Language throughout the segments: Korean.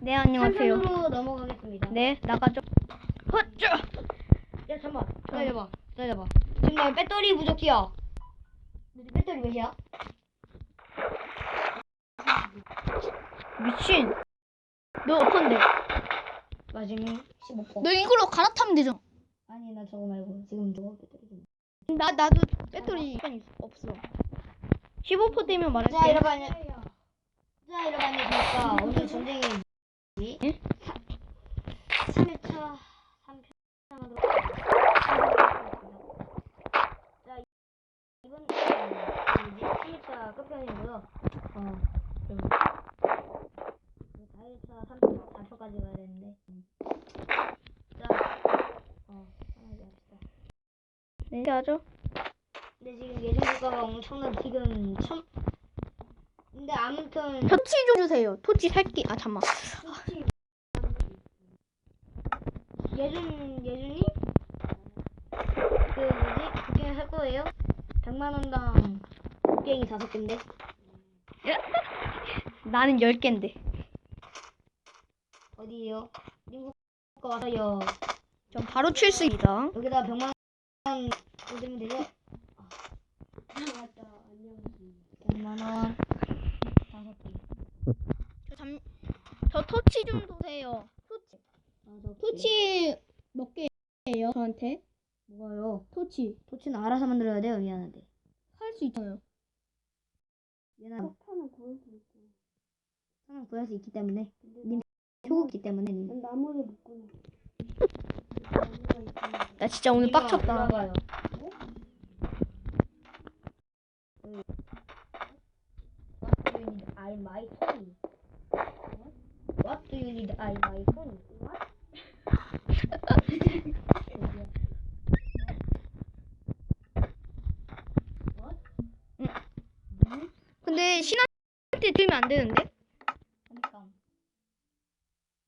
네, 안녕하세요. 3편으로 넘어가겠습니다. 네, 나가죠. 헛쭈! 야, 잠깐만. 기다려봐. 기다려봐. 지금 나 배터리 부족해요. 너 배터리 몇이야? 미친. 너 어떤데? 마지막 15%. 너 이걸로 갈아타면 되죠. 아니, 나 저거 말고. 지금 저거 배터리 좀. 나, 나도 배터리 없어. 15% 되면 말할게. 자, 여러분. 안녕- 자, 여러분. 안녕하십니까. 오늘 전쟁이 예? 3회차 3편 자, 이번 어, 뭐지? 3회차 끝편이고요. 어, 좀 4회차 3편 4초까지 가야 되는데. 음. 자, 어, 편하게 합시다. 네, 하죠. 근데 지금 예전 국가가 엄청난 지금 천 근데 아무튼 토치 좀 주세요. 토치 살기. 아, 잠만. 예준 예준이 그 뭐지 국경에 살 거예요? 100만 원당 국경이 다섯 개인데 나는 10개인데. 어디에요? 미국가 와서요 전 바로 있다. 여기다 100만 원 드리면 되죠? 맞다 안녕 100만 원 다섯 개 저, 잠, 저 토치 좀 주세요. 토치. 다섯 개. 토치 몇 개예요, 저한테? 뭐가요? 토치. 토치는 알아서 만들어야 돼요 미안한데 할 수 있잖아요. 미안한데 석탄은 구할 수 있어 석탄은 구할 수 있기 때문에 님 표고기 때문에 님 나무를 못 구해. 나 진짜 오늘 빡쳤다. 올라가요. What do you need? I my phone. What do you need? I my phone. What? 근데 신한테 들면 안 되는데? 그러니까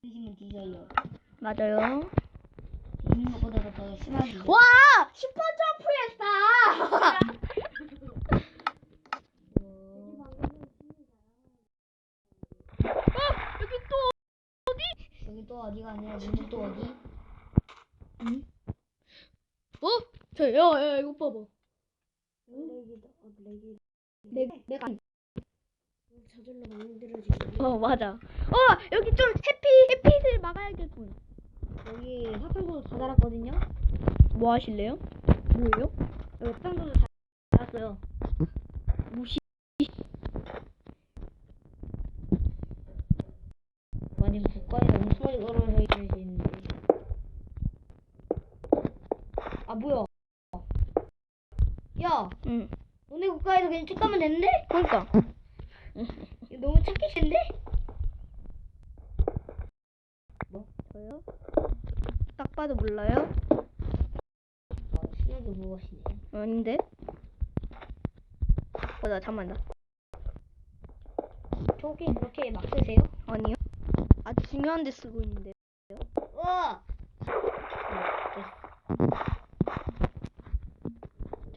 드시면 뒤져요. 맞아요. 있는 것보다 더 심하게. 와! 슈퍼 점프했다! 어, 여기 또 여기 또 어디가 아니라 문또 어디? 어? 저, 야, 야, 이거 봐봐. 블랙이다. 어, 내가. 저절로 만들어지고. 어, 맞아. 어, 여기 좀 해피, 해피를 막아야겠군. 여기 화평도도 다 달았거든요. 뭐 하실래요? 뭐예요? 여기 화평도도 다 달았어요. 무시. 아니 국가에 엄청나게 걸어서 있는데. 아 뭐야? 야, 응. 너네 국가에서 그냥 쭉 가면 되는데? 그러니까. 너무 찾기 싫은데? 저요? 딱 봐도 몰라요? 아, 신나게 무엇이네. 아닌데? 어, 나 잠만 나. 저기 그렇게 막 쓰세요? 아니요. 아주 중요한 데 쓰고 있는데. 와!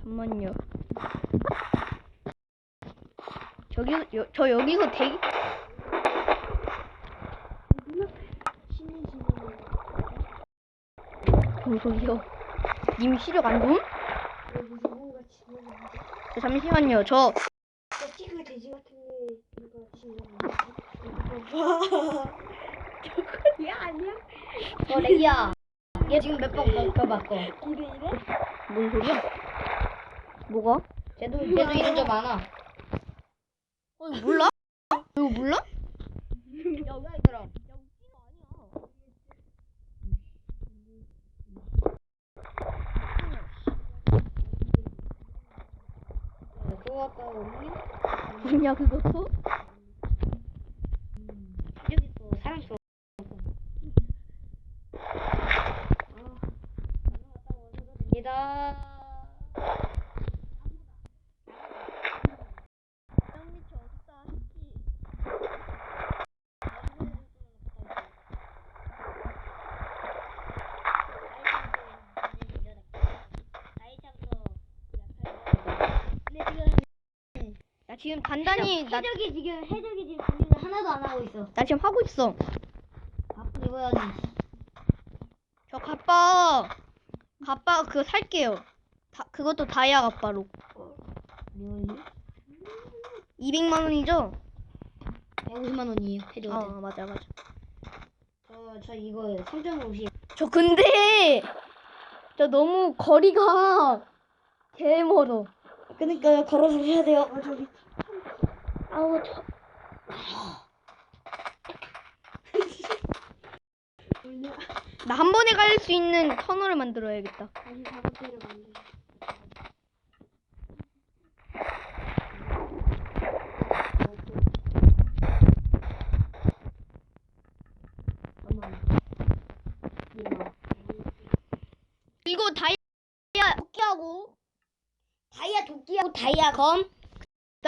잠만요. 저기, 여, 저 여기서 대기, 뭔 소리요? 님 시력 안 좋음? 저 잠시만요. 저, 티그 돼지 같은 게 누가 지는 거얘 아니야? 어, 렉이야. 얘 지금 몇번 겪어봤어. 이래 이래? 뭔 소리야? 뭐가? 쟤도, 쟤도 이런 점 많아. 어, 이거 몰라? 이거 몰라? 여기가 있더라. 그거 갖다 없니? 뭐냐, 그것도? 여기 또 사랑스러워. 얘다. 나 지금 단단히, 나, 해적이 지금 해적이 지금 준비를 하나도 안 하고 있어. 나 지금 하고 있어. 입어야지. 저 갑바 갑바 그거 살게요. 다, 그것도 다이아 갑바로. 리얼리? 200만 원이죠? 150만 원이에요. 해줘. 어 맞아 맞아. 저, 저 이거 3.50. 저 근데 저 너무 거리가 개 멀어. 그니까요, 걸어서 해야 돼요. 아 저기 아우 저 뭐냐? 나 한 번에 갈 수 있는 터널을 만들어야겠다. 다시 작업대를 만들. 이거 다이아 토끼하고 다이아 도끼하고 다이아 검.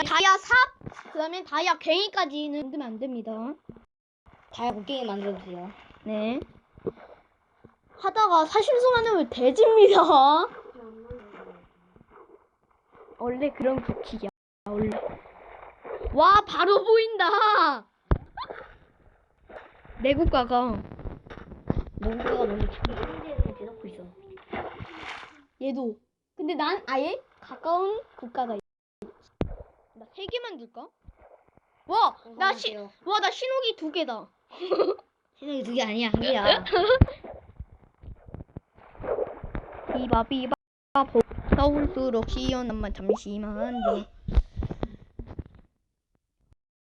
다이아 삽 그 다음에 다이아 괭이까지는 만들면 안 됩니다. 다이아 곡괭이 만들어주세요. 네. 하다가 사실수만으면 돼집니다. 원래 그런 규칙이야. 원래. 와 바로 보인다. 내 국가가 농구가 너무 천재를 대놓고 있어. 얘도. 근데 난 아예 가까운 국가가 있어. 나세개 만들까? 와, 나 시, 와, 나 신호기 두 개다. 세상에 두개 아니야, 한 개야. 비바 비바 보 서울수록 시원한만 잠시만요.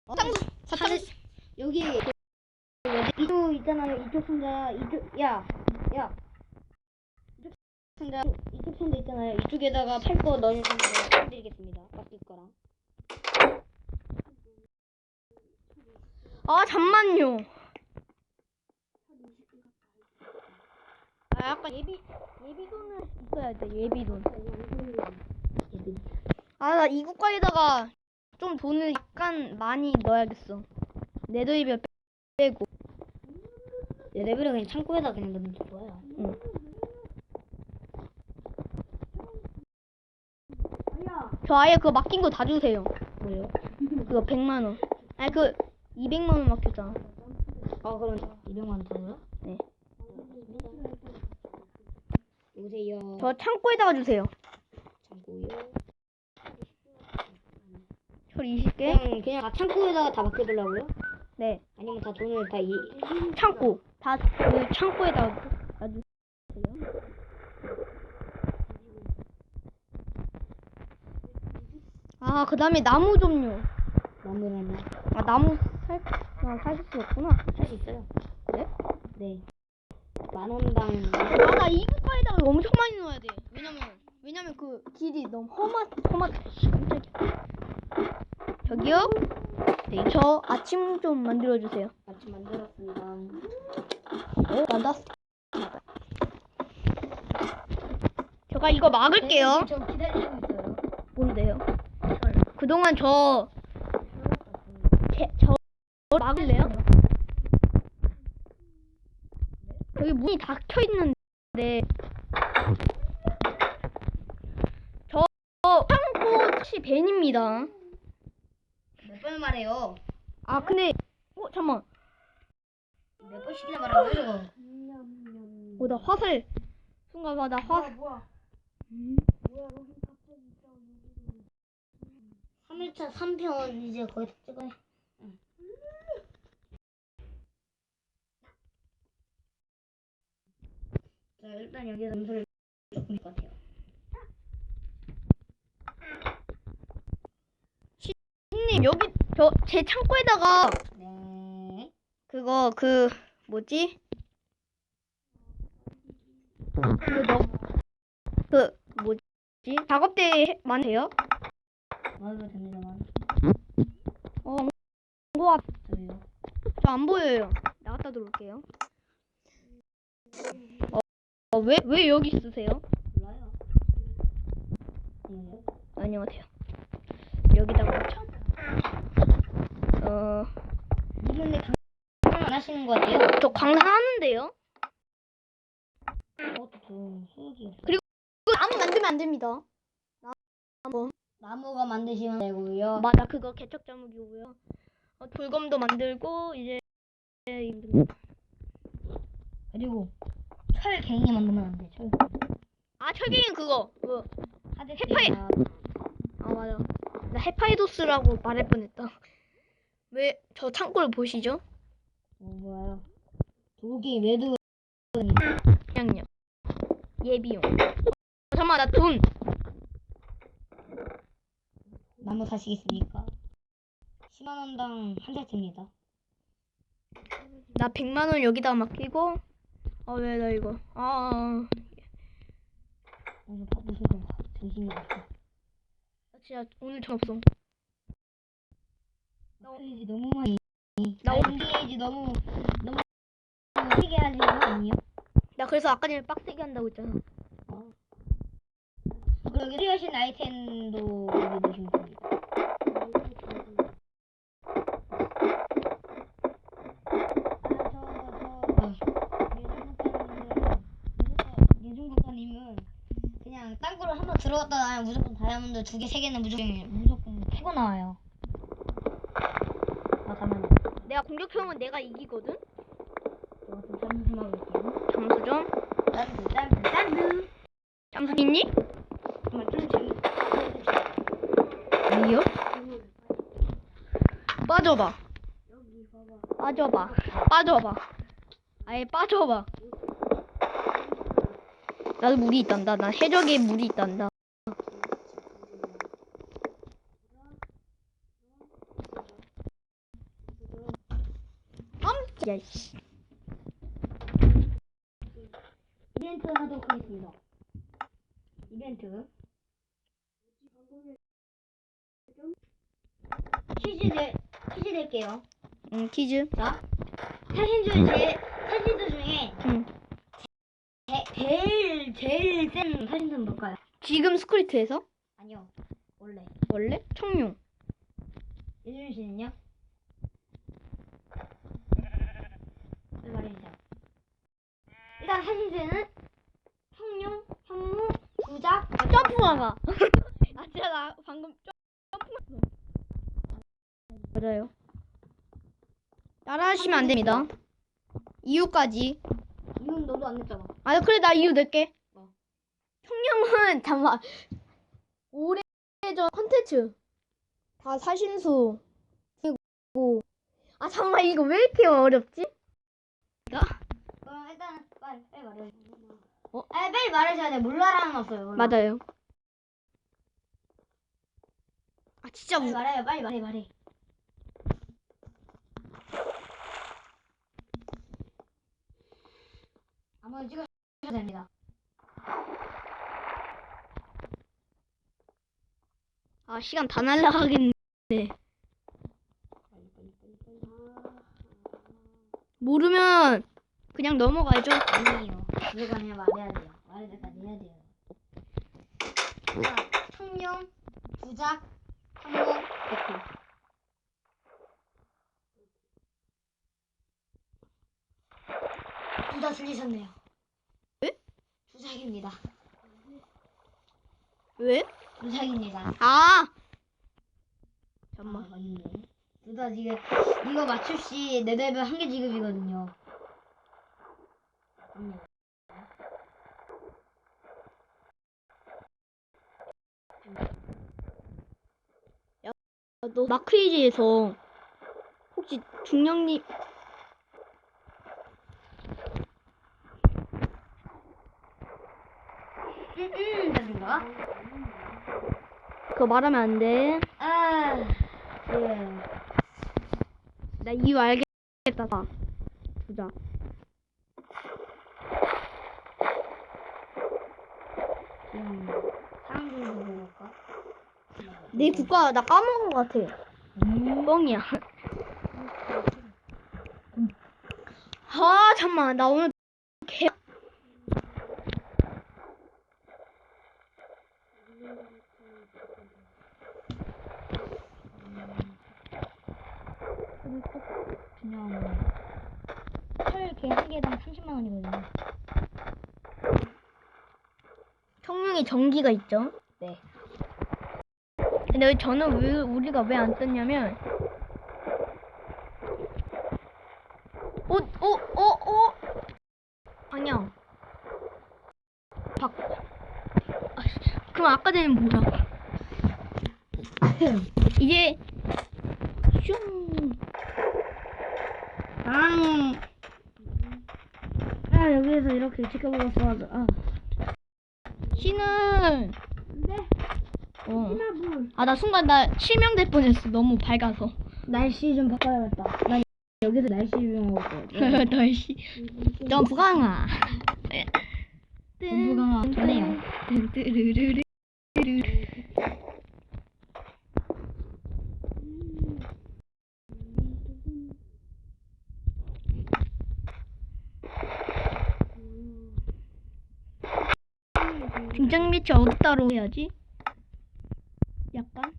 사탕 사탕 여기 이쪽 있잖아요. 이쪽 상자 이쪽 야 야. 이쪽 상자 이쪽 상자 있잖아요. 이쪽에다가 팔 거 넣는 거 해드리겠습니다. 바뀔 거랑. 아 잠만요. 아 약간 예비 예비돈은 있어야 돼 예비돈. 아 나 이 국가에다가 좀 돈을 약간 많이 넣어야겠어. 네더이별 빼고. 내 레벨은 그냥 창고에다 그냥 넣으면 좋아요. 응. 저 아예 그거 맡긴 거 다 주세요. 뭐요? 그거 100만 원. 아니 그 200만 원 맡겼잖아. 아 그럼 200만 원 더요? 네. 오세요. 저 창고에다가 주세요. 창고요. 철 20개. 그냥 그냥 다 창고에다가 다 맡겨두려고요? 네. 아니면 다 돈을 다 이. 창고. 다 그 창고에다가 놔주세요. 아, 그 다음에 나무 좀요. 나무라면 아, 나무 살, 아, 사실 수 없구나. 살수 있어요. 그래? 네. 만 원당 아, 나이 국가에다가 엄청 많이 넣어야 돼. 왜냐면, 왜냐면 그 길이 너무 험하, 험하, 깜짝이야. 저기요? 네, 저 아침 좀 만들어주세요. 같이 만들었습니다. 네, 만들었어. 제가 이거 막을게요. 저 기다리고 있어요. 뭔데요? 그동안 저, 제, 저 막을래요? 여기 문이 닫혀 있는데 저 창고 혹시 벤입니다. 몇 번 말해요? 아 근데 어 잠만, 몇 번씩이나 말하는 저거? 냠냠. 어나 화살 순간 봐나 뭐야 화. 뭐야 있어. 3일차 3편 이제 거의 다 찍어요. 자, 일단 여기서 점수를 조금 것 같아요. 님 여기 저 제 창고에다가 네. 그거 그 뭐지? 그그 뭐지? 작업대 만돼요? 맞아도 됩니다만. 어, 거 저기요. 저안 보여요. 나갔다 들어올게요. 어, 어, 왜, 왜 여기 쓰세요? 몰라요. 아니요. 안녕하세요. 여기다가 놓죠. 어, 이분 근데 강안 하시는 것 같아요. 저? 어, 저 수학이 그리고 나무 만들면 안 됩니다. 나무가 만드시면 되고요. 맞아, 그거 개척 자목이고요. 어, 돌검도 만들고 이제 이제 그리고 철갱이 만들면 안 돼. 철. 아 철갱이 그거 그 하드 해파이- 아 맞아 나 헤파이도스라고 말할 뻔했다 왜 저 창고를 보시죠? 어, 뭐야? 독이 매도 그냥요 예비용 어, 잠깐만 나 돈 나무 사시겠습니까? 10만 원당 한 세트입니다. 나 100만 원 여기다 맡기고 아 왜 나 이거? 아 오늘 바쁘셔서 정신이 없어. 나 진짜 오늘 정 없어. 페이지 너무 많이. 나나 오늘- 엔게이지 너무 너무 크게 하지 거 아니에요? 나 그래서 아까 전에 빡세게 한다고 했잖아. 그리고 여기 수여신 아이템도 여기 넣으시면 됩니다. 예중 국가님은 그냥 땅굴을 한번 들어갔다 나면 무조건 다이아몬드 두 개, 세 개는 무조건 무조건 캐고 나와요. 아 잠깐만요. 내가 공격형은 내가 이기거든 제가 좀 잠시 좀 하고 있게요. 잠수 좀 딴드 딴드 딴드. 잠수 있니? 정말 좀 재밌. 아니요 빠져봐. 빠져봐 빠져봐 아예 빠져봐 나도 물이 있단다 나 해적에 물이 있단다 이벤트 하도록 하겠습니다. 이벤트. 퀴즈 낼 퀴즈 낼게요. 응 퀴즈 자, 사신 중에 사진들 중에 응 제, 제일 제일 센 사진은 뭘까요? 지금 스크리트에서 아니요, 원래 원래 청룡 예준 씨는요? 말해주세요. 일단 사진들은 청룡, 현무, 부작, 점프하가 아 진짜 나 방금 점프했어. 맞아요. 따라하시면 안 됩니다. 이유까지. 이건 너도 안 냈잖아. 아 그래 나 이유 낼게. 뭐? 청룡은 잠깐 오래전 컨텐츠. 다 사신수. 그리고 아 잠깐만 이거 왜 이렇게 어렵지? 그럼 일단 빨리 빨리 말해. 어? 아 빨리 말해줘야 돼. 몰라라는 없어요. 몰라. 맞아요 아 진짜 빨리 무... 말해요. 빨리 말해 말해. 아무나 찍으셔야 됩니다. 아 시간 다 날라가겠네. 모르면 그냥 넘어가죠 아니에요. 이거 그냥 말해야 돼요. 말할 때까지 해야 돼요. 자, 청룡, 부작, 항공, 백호. 둘다 틀리셨네요. 왜? 부작입니다. 왜? 부작입니다. 아 아, 잠깐만 맞네. 둘다 지금 이거 맞출 시 네레벨 한 개 지급이거든요. 맞네. 너 마크리지에서 혹시 중령님 음, 음, 되는가? 그거 말하면 안 돼 아, 예. 나 이유 알겠다 봐 보자 지금 사람들 보고 볼까? 내 국가 나 까먹은 것 같아. 뻥이야. 아 잠만. 나 오늘 개 그냥 철개한 개당 30만 원이거든요. 청룡이 전기가 있죠? 네. 근데 저는 왜 우리가 왜 안 떴냐면 어, 어, 어, 어. 아니야. 바꿔. 아, 그럼 아까 전에 뭐야? 이제 슝. 아, 아 여기에서 이렇게 지켜보고 있어가지고 아. 하나분. 아 나 순간 나 실명될 뻔했어. 너무 밝아서. 날씨 좀 바꿔야겠다. 난 여기서 날씨 있거든. 날씨. 점프강아. 점프강아 좋네요. 뚜루루루루. 등장 매치 어디다로 해야지? 약간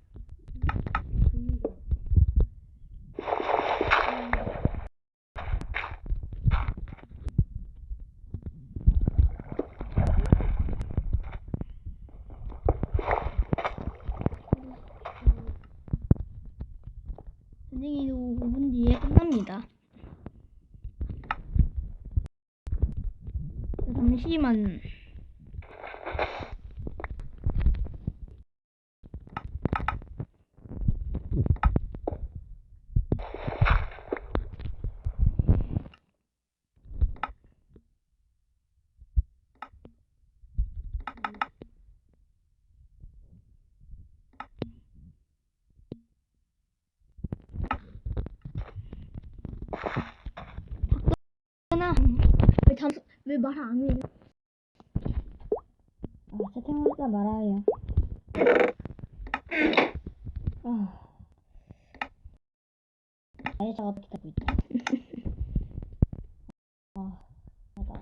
선생님도 5분 뒤에 끝납니다. 잠시만. 하나. 왜 잠, 왜 말 안 해요? 아, 일단 말아요. 아. 아예차가 어떻게 되고 있다. 아, 맞아.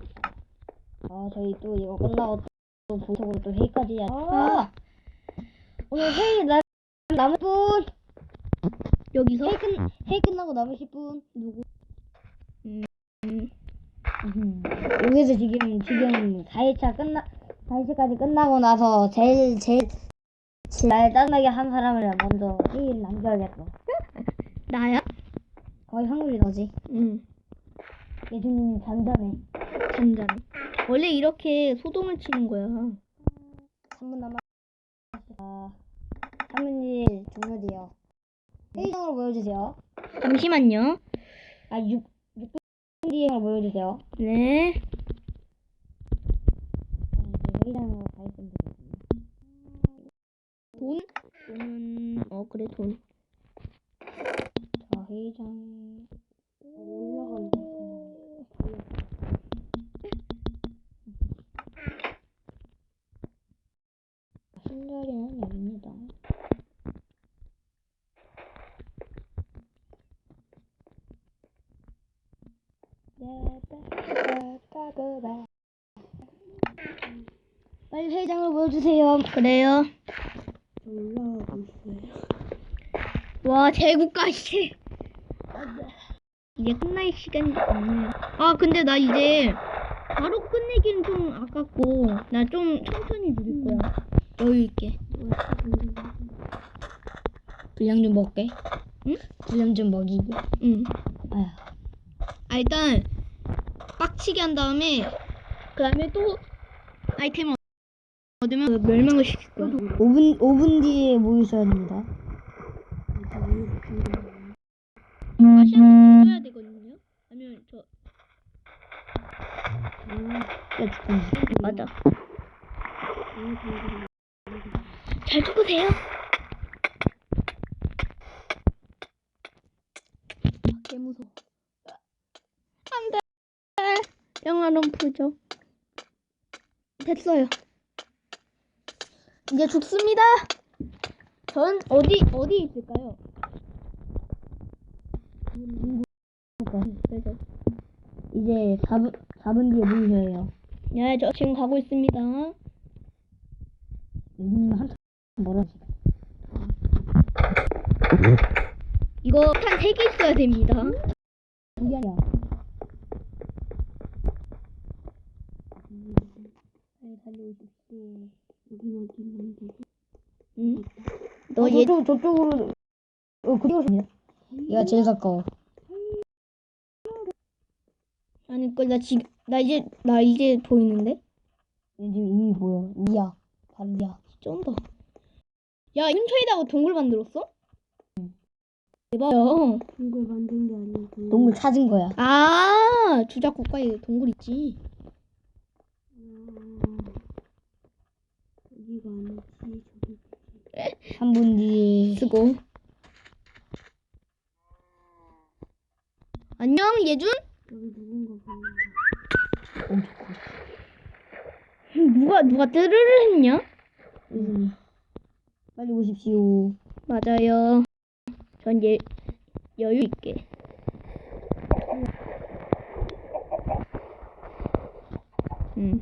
아, 저희 또 이거 끝나고 또 보석으로 또 회의까지 해야 아! 오늘 회의 나, 남은 분! 여기서? 회의 끝, 회의 끝나고 남으실 분? 누구? 음, 음. 여기서 지금, 지금 4일차 끝나, 4일차까지 끝나고 나서 제일, 제일, 제일 날 짜증나게 한 사람을 먼저 회의를 남겨야겠어. 나야? 거의 확률이 너지. 응. 예준이는 잔잔해. 잔잔. 원래 이렇게 소동을 치는 거야. 3분 남았습니다. 사모님 종료돼요. 회의장으로 모여주세요. 잠시만요. 아, 6, 6분 뒤에 모여주세요. 네. 아, 이제 회의장으로 가 있으면 되겠습니다. 돈? 돈은, 어, 그래, 돈. 자, 회의장. 올라간다. 신자리는 여기입니다. 빨리 회의장으로 모여주세요. 그래요. 올라가고 있어요. 와, 제국까지. 이제 끝날 시간이 없네. 아, 근데 나 이제 바로 끝내기는 좀 아깝고, 나 좀 천천히 누릴 거야. 여유 있게. 분량 좀 먹게. 응? 분량 좀 먹이게. 응. 아휴. 아, 일단, 빡치게 한 다음에, 그 다음에 또, 아이템을 얻으면 멸망을 시킬 거야. 5분, 5분 뒤에 모이셔야 됩니다. 가시한테 써야 되거든요. 아니면 저. 맞아. 잘 죽으세요. 만원 풀죠. 됐어요. 이제 죽습니다 전 어디 어디 있을까요 그래서 이제 4분, 4분 뒤에 문이에요 네, 저 지금 가고 있습니다 이거 탄 3개 있어야 됩니다. 미안해. 달려오십시오. 여기는 어디 있는데? 응? 너너 얘, 저쪽, 저쪽으로, 어, 그리고 싶냐? 얘가 제일 가까워. 아니, 그, 나 지금, 나 이제 나 이제 보이는데? 지금 이미 보여. 이야. 바로 이야. 쩐다. 야, 인초에다가 동굴 만들었어? 대박이야. 동굴 만든 게 아니고. 동굴 찾은 거야. 아, 주작 국가에 동굴 있지. 여기가 아니지 저기. 3분 뒤에. 쓰고. 안녕, 예준? 여기 누군가 보인다. 누가 누가 뜨르르 했냐? 예준이. 빨리 오십시오. 맞아요. 전 예, 여유 있게. 음.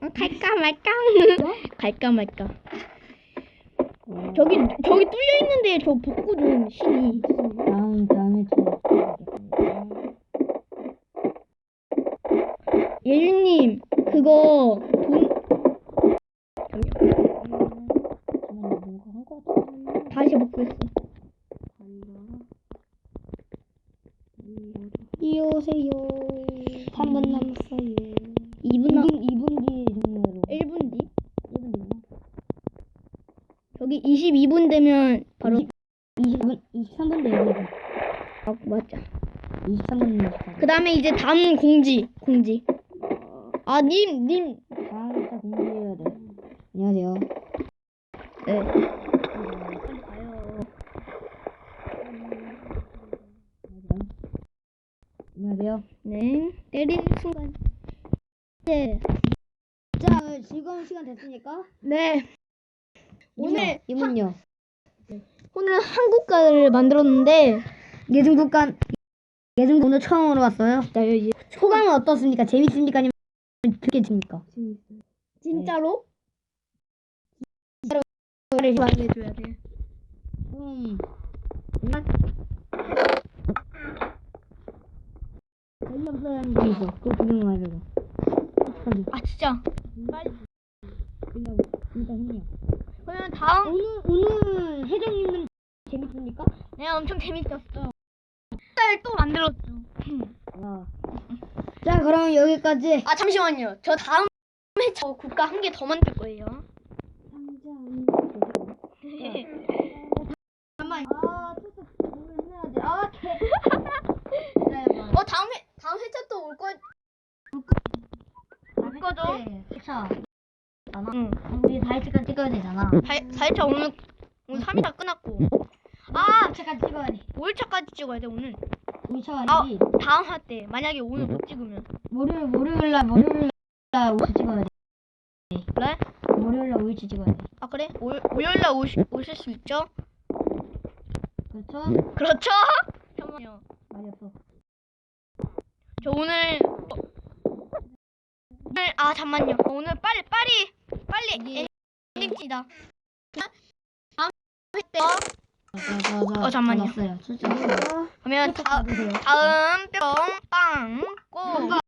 아, 갈까 말까? 갈까 말까? 저기 저기 뚫려 있는데 저 복구 좀 신이. 다음 다음에 또. 예준님 그거 돈 잠깐만 뭔가 한거 같은데. 다시 복구했어. 아니라. 아니라. 이 오세요. 3분 남았어요. 2분 남 2분 2분 뒤에 종료로. 1분 뒤. 1분 뒤나? 저기 22분 되면 바로 20분 23분 뒤에 얘기해. 아, 맞자. 23분 뒤에. 그 다음에 이제 다음 공지, 공지. 아, 님, 님. 다음 글자 공개해야 돼. 안녕하세요. 네. 안녕하세요. 네. 때리는 순간. 네. 자, 즐거운 시간 됐으니까 네. 오늘, 이문요. 오늘 한국가를 만들었는데, 예중국간 예중 오늘 처음으로 왔어요. 나 이제 소감은 어떻습니까? 재밌습니까? 아니면? 재밌어요. 진짜로? 진짜로 말을 많이 해줘야 돼. 음. 있어. 그거 구경? 아, 진짜. 빨리. 그냥 진짜 힘이야. 그러면 다음, 오늘 오늘 혜정님은 재밌습니까? 네, 엄청 재밌었어. 쌀또 만들었죠. 와. 자, 그럼 여기까지. 아, 잠시만요. 저 다음 회저 국가 한 개 더 만들 거예요. 잠깐만. 아, 진짜 오늘 해야 돼. 아, 개. 어, 다음 회, 다음 회차 또 올 거, 올 거죠? 그쵸. 응. 우리 4일째까지 찍어야 되잖아. 4회차 오늘, 오늘 3일차 끝났고. 아, 4일째까지 찍어야 돼. 5일차까지 찍어야 돼, 오늘. 5일차가 아, 아니지. 다음 화 때. 만약에 오늘 못 찍으면. 월요일, 월요일 날, 월요일 날 5일 찍어야 돼. 그래? 월요일 날 5일치 찍어야 돼. 아, 그래? 올, 월요일날 오시, 오실 수 있죠? 그렇죠? 그렇죠? 잠깐만요. 말이 없어. 저 오늘, 오늘, 아, 잠만요. 어, 오늘 빨리, 빨리, 빨리 엔딩 치다. 다음 회 때. 어. 출장. 그러면 다, 받으세요. 다음 뿅, 빵, 꼭.